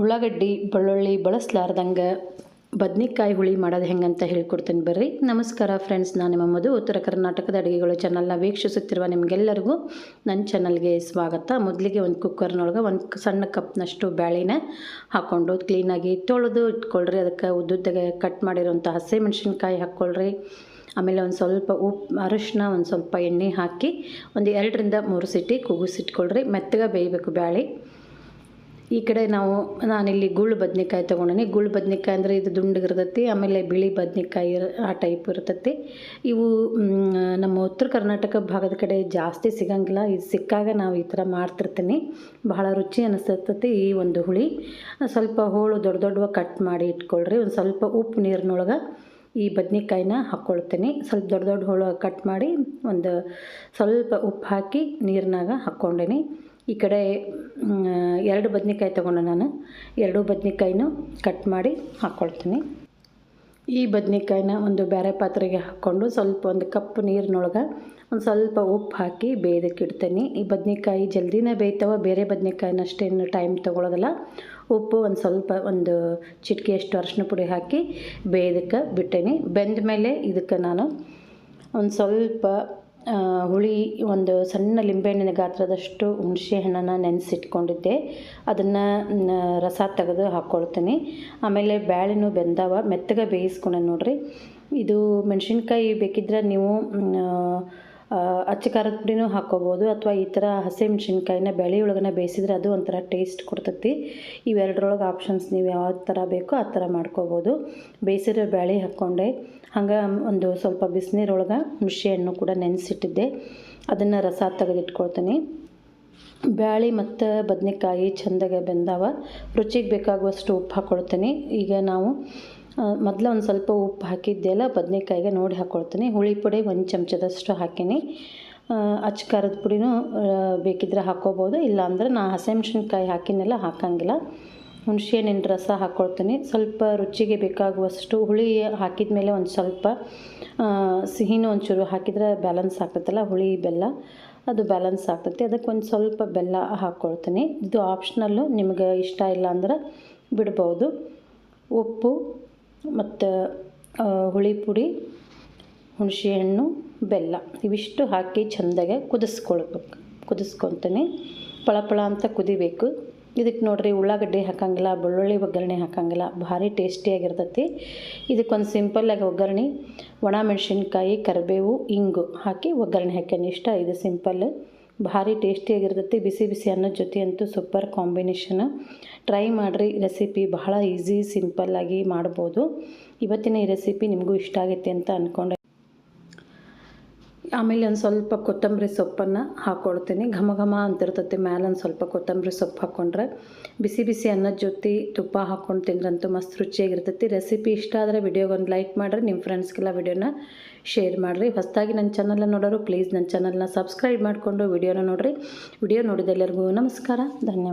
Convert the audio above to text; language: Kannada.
ಉಳ್ಳಾಗಡ್ಡಿ, ಬೆಳ್ಳುಳ್ಳಿ ಬಳಸ್ಲಾರ್ದಂಗೆ ಬದ್ನಿಕಾಯಿ ಹುಳಿ ಮಾಡೋದು ಹೆಂಗಂತ ಹೇಳ್ಕೊಡ್ತೀನಿ ಬರ್ರಿ. ನಮಸ್ಕಾರ ಫ್ರೆಂಡ್ಸ್ ನಾನು ನಿಮ್ಮ ಮಧು. ಉತ್ತರ ಕರ್ನಾಟಕದ ಅಡುಗೆಗಳು ಚಾನಲ್ನ ವೀಕ್ಷಿಸುತ್ತಿರುವ ನಿಮಗೆಲ್ಲರಿಗೂ ನನ್ನ ಚಾನಲ್ಗೆ ಸ್ವಾಗತ. ಮೊದಲಿಗೆ ಒಂದು ಕುಕ್ಕರ್ನೊಳಗೆ ಒಂದು ಸಣ್ಣ ಕಪ್ನಷ್ಟು ಬ್ಯಾಳಿನ ಹಾಕ್ಕೊಂಡು ಕ್ಲೀನಾಗಿ ತೊಳೆದು ಇಟ್ಕೊಳ್ರಿ. ಅದಕ್ಕೆ ಉದ್ದುದ್ದಾಗೆ ಕಟ್ ಮಾಡಿರೋಂಥ ಹಸಿಮೆಣ್ಸಿನ್ಕಾಯಿ ಹಾಕ್ಕೊಳ್ರಿ ಆಮೇಲೆ ಒಂದು ಸ್ವಲ್ಪ ಉಪ್ಪು ಅರಶಿನ ಒಂದು ಸ್ವಲ್ಪ ಎಣ್ಣೆ ಹಾಕಿ ಒಂದು ಎರಡರಿಂದ ಮೂರು ಸಿಟಿ ಕೂಗಿಸಿಟ್ಕೊಳ್ರಿ ಮೆತ್ತಗೆ ಬೇಯಬೇಕು ಬ್ಯಾಳಿ. ಈ ಕಡೆ ನಾವು, ನಾನಿಲ್ಲಿ ಗುಳ್ಳು ಬದ್ನೆಕಾಯಿ ತೊಗೊಂಡಿನಿ. ಗುಳ್ಳು ಬದ್ನೆಕಾಯಿ ಅಂದರೆ ಇದು ದುಂಡಗಿರ್ತೈತಿ ಆಮೇಲೆ ಬಿಳಿ ಬದ್ನೆಕಾಯಿ ಆ ಟೈಪ್ ಇರ್ತೈತಿ. ಇವು ನಮ್ಮ ಉತ್ತರ ಕರ್ನಾಟಕ ಭಾಗದ ಕಡೆ ಜಾಸ್ತಿ ಸಿಗಂಗಿಲ್ಲ. ಇದು ಸಿಕ್ಕಾಗ ನಾವು ಈ ಥರ ಮಾಡ್ತಿರ್ತೀನಿ. ಬಹಳ ರುಚಿ ಅನಿಸ್ತೈತಿ ಈ ಒಂದು ಹುಳಿ. ಸ್ವಲ್ಪ ಹೋಳು ದೊಡ್ಡ ದೊಡ್ಡವ ಕಟ್ ಮಾಡಿ ಇಟ್ಕೊಳ್ರಿ. ಒಂದು ಸ್ವಲ್ಪ ಉಪ್ಪು ನೀರಿನೊಳಗೆ ಈ ಬದ್ನೆಕಾಯಿನ ಹಾಕ್ಕೊಳ್ತೀನಿ ಸ್ವಲ್ಪ ದೊಡ್ಡ ದೊಡ್ಡ ಹೋಳು ಕಟ್ ಮಾಡಿ ಒಂದು ಸ್ವಲ್ಪ ಉಪ್ಪು ಹಾಕಿ ನೀರಿನಾಗ ಹಾಕ್ಕೊಂಡೇನಿ. ಈ ಕಡೆ ಎರಡು ಬದನೆಕಾಯಿ ತೊಗೊಂಡೆ ನಾನು. ಎರಡು ಬದನೆಕಾಯಿನೂ ಕಟ್ ಮಾಡಿ ಹಾಕ್ಕೊಳ್ತೀನಿ ಈ ಬದ್ನೆಕಾಯಿನ ಒಂದು ಬೇರೆ ಪಾತ್ರೆಗೆ ಹಾಕ್ಕೊಂಡು ಸ್ವಲ್ಪ ಒಂದು ಕಪ್ ನೀರಿನೊಳಗೆ ಒಂದು ಸ್ವಲ್ಪ ಉಪ್ಪು ಹಾಕಿ ಬೇಯೋದಕ್ಕೆ ಇಡ್ತೀನಿ. ಈ ಬದನೆಕಾಯಿ ಜಲ್ದಿನೇ ಬೇಯ್ತವೆ ಬೇರೆ ಬದ್ನೆಕಾಯಿನ ಅಷ್ಟೇನು ಟೈಮ್ ತೊಗೊಳೋದಿಲ್ಲ. ಉಪ್ಪು ಒಂದು ಸ್ವಲ್ಪ ಒಂದು ಚಿಟಿಕೆಯಷ್ಟು ಅರ್ಶಿನ ಪುಡಿ ಹಾಕಿ ಬೇಯೋದಕ್ಕೆ ಬಿಟ್ಟೇನಿ. ಬೆಂದ ಮೇಲೆ ಇದಕ್ಕೆ ನಾನು ಒಂದು ಸ್ವಲ್ಪ ಹುಳಿ, ಒಂದು ಸಣ್ಣ ಲಿಂಬೆಹಣ್ಣಿನ ಗಾತ್ರದಷ್ಟು ಹುಣಸೆ ಹಣ್ಣನ್ನು ನೆನೆಸಿಟ್ಕೊಂಡಿದ್ದೆ. ಅದನ್ನು ರಸ ತೆಗೆದು ಹಾಕ್ಕೊಳ್ತೀನಿ ಆಮೇಲೆ ಬ್ಯಾಳೆನೂ ಬೆಂದವ. ಮೆತ್ತಗೆ ಬೇಯಿಸ್ಕೊಂಡೆ ನೋಡಿರಿ. ಇದು ಮೆಣಸಿನ್ಕಾಯಿ ಬೇಕಿದ್ರೆ ನೀವು ಅಚ್ಚ ಖಾರದ ಪುಡಿನೂ ಹಾಕ್ಕೋಬೋದು ಅಥವಾ ಈ ಥರ ಹಸಿಮೆಣ್ಸಿನ್ಕಾಯಿನ ಒಳಗನೆ ಬೇಯಿಸಿದ್ರೆ ಅದು ಒಂಥರ ಟೇಸ್ಟ್ ಕೊಡ್ತೈತಿ. ಇವೆರಡರೊಳಗೆ ಆಪ್ಷನ್ಸ್ ನೀವು ಯಾವ ಥರ ಬೇಕೋ ಆ ಥರ ಮಾಡ್ಕೋಬೋದು. ಬೇಯಿಸಿರೋ ಬೇಳೆ ಹಾಕ್ಕೊಂಡೆ. ಹಂಗೆ ಒಂದು ಸ್ವಲ್ಪ ಬಿಸಿನೀರೊಳಗೆ ಹುಣಸೆ ಹಣ್ಣು ಕೂಡ ನೆನೆಸಿಟ್ಟಿದ್ದೆ. ಅದನ್ನು ರಸ ತೆಗೆದಿಟ್ಕೊಳ್ತೀನಿ. ಬ್ಯಾಳಿ ಮತ್ತು ಬದನೆಕಾಯಿ ಚೆಂದಾಗೆ ಬೆಂದಾವ. ರುಚಿಗೆ ಬೇಕಾಗುವಷ್ಟು ಉಪ್ಪು ಹಾಕ್ಕೊಳ್ತೀನಿ ಈಗ ನಾವು ಮೊದಲು ಒಂದು ಸ್ವಲ್ಪ ಉಪ್ಪು ಹಾಕಿದ್ದೆಲ್ಲ ಬದನೆಕಾಯಿಗೆ ನೋಡಿ ಹಾಕ್ಕೊಳ್ತೀನಿ ಹುಳಿ ಪುಡಿ ಒಂದು ಚಮಚದಷ್ಟು ಹಾಕೀನಿ. ಅಚ್ಚ ಖಾರದ ಪುಡಿನೂ ಬೇಕಿದ್ರೆ ಹಾಕ್ಕೋಬೋದು ಇಲ್ಲಾಂದ್ರೆ ನಾ ಹಸಿಮೆಣ್ಸಿನ್ಕಾಯಿ ಹಾಕಿನೆಲ್ಲ, ಹಾಕಂಗಿಲ್ಲ. ಹುಣಸೆಹಣ್ಣಿನ ರಸ ಹಾಕ್ಕೊಳ್ತೀನಿ ಸ್ವಲ್ಪ ರುಚಿಗೆ ಬೇಕಾಗುವಷ್ಟು ಹುಳಿ ಹಾಕಿದ ಮೇಲೆ ಒಂದು ಸ್ವಲ್ಪ ಸಿಹಿನೂ ಒಂಚೂರು ಹಾಕಿದ್ರೆ ಬ್ಯಾಲೆನ್ಸ್ ಆಗ್ತೈತಲ್ಲ, ಹುಳಿ, ಬೆಲ್ಲ. ಅದು ಬ್ಯಾಲೆನ್ಸ್ ಆಗ್ತೈತಿ. ಅದಕ್ಕೆ ಒಂದು ಸ್ವಲ್ಪ ಬೆಲ್ಲ ಹಾಕ್ಕೊಳ್ತೀನಿ ಇದು ಆಪ್ಷನಲ್ಲು ನಿಮಗೆ ಇಷ್ಟ ಇಲ್ಲ ಅಂದ್ರೆ ಬಿಡ್ಬೋದು. ಉಪ್ಪು ಮತ್ತು ಹುಳಿ ಪುಡಿ ಹುಣಸೆಹಣ್ಣು ಬೆಲ್ಲ ಇವಿಷ್ಟು ಹಾಕಿ ಚೆಂದಾಗೆ ಕುದಿಸ್ಕೊಳ್ಬೇಕು. ಕುದಿಸ್ಕೊತೀನಿ ಪಳಪಳ ಅಂತ ಕುದಿಬೇಕು. ಇದಕ್ಕೆ ನೋಡ್ರಿ, ಉಳ್ಳಾಗಡ್ಡಿ ಹಾಕಂಗಿಲ್ಲ, ಬೆಳ್ಳುಳ್ಳಿ ಒಗ್ಗರಣೆ ಹಾಕಂಗಿಲ್ಲ, ಭಾರಿ ಟೇಸ್ಟಿಯಾಗಿರ್ತೈತಿ. ಇದಕ್ಕೊಂದು ಸಿಂಪಲ್ಲಾಗಿ ಒಗ್ಗರಣೆ, ಒಣ ಮೆಣಸಿನ್ಕಾಯಿ, ಕರಿಬೇವು, ಇಂಗು ಹಾಕಿ ಒಗ್ಗರಣೆ ಹಾಕ್ಯಾನೆ. ಇಷ್ಟ ಇದು ಸಿಂಪಲ್. ಭಾರಿ ಟೇಸ್ಟಿಯಾಗಿರ್ತೈತಿ. ಬಿಸಿ ಬಿಸಿ ಅನ್ನೋ ಜೊತೆ ಅಂತೂ ಸೂಪರ್ ಕಾಂಬಿನೇಷನ್ ಟ್ರೈ ಮಾಡಿರಿ ರೆಸಿಪಿ ಬಹಳ ಈಸಿ ಸಿಂಪಲ್ಲಾಗಿ ಮಾಡ್ಬೋದು. ಇವತ್ತಿನ ಈ ರೆಸಿಪಿ ನಿಮಗೂ ಇಷ್ಟ ಆಗೈತೆ ಅಂತ ಅಂದ್ಕೊಂಡೆ ಆಮೇಲೆ ಒಂದು ಸ್ವಲ್ಪ ಕೊತ್ತಂಬರಿ ಸೊಪ್ಪನ್ನು ಹಾಕ್ಕೊಳ್ತೀನಿ. ಘಮ ಘಮ ಅಂತಿರ್ತತಿ ಮೇಲೆ ಒಂದು ಸ್ವಲ್ಪ ಕೊತ್ತಂಬರಿ ಸೊಪ್ಪು ಹಾಕ್ಕೊಂಡ್ರೆ. ಬಿಸಿ ಬಿಸಿ ಅನ್ನದ ಜೊತೆ ತುಪ್ಪ ಹಾಕ್ಕೊಂಡು ತಿಂದ್ರಂತೂ ಮಸ್ತ್ ರುಚಿಯಾಗಿರ್ತೈತಿ. ರೆಸಿಪಿ ಇಷ್ಟ ಆದರೆ ವಿಡಿಯೋಗೊಂದು ಲೈಕ್ ಮಾಡಿರಿ, ನಿಮ್ಮ ಫ್ರೆಂಡ್ಸ್ಗೆಲ್ಲ ವಿಡಿಯೋನ ಶೇರ್ ಮಾಡಿರಿ. ಹೊಸದಾಗಿ ನನ್ನ ಚಾನಲ್ನ ನೋಡೋರು, ಪ್ಲೀಸ್ ನನ್ನ ಚಾನಲ್ನ ಸಬ್ಸ್ಕ್ರೈಬ್ ಮಾಡಿಕೊಂಡು ವಿಡಿಯೋನ ನೋಡಿರಿ. ವಿಡಿಯೋ ನೋಡಿದ ಎಲ್ಲರಿಗೂ ನಮಸ್ಕಾರ, ಧನ್ಯವಾದ.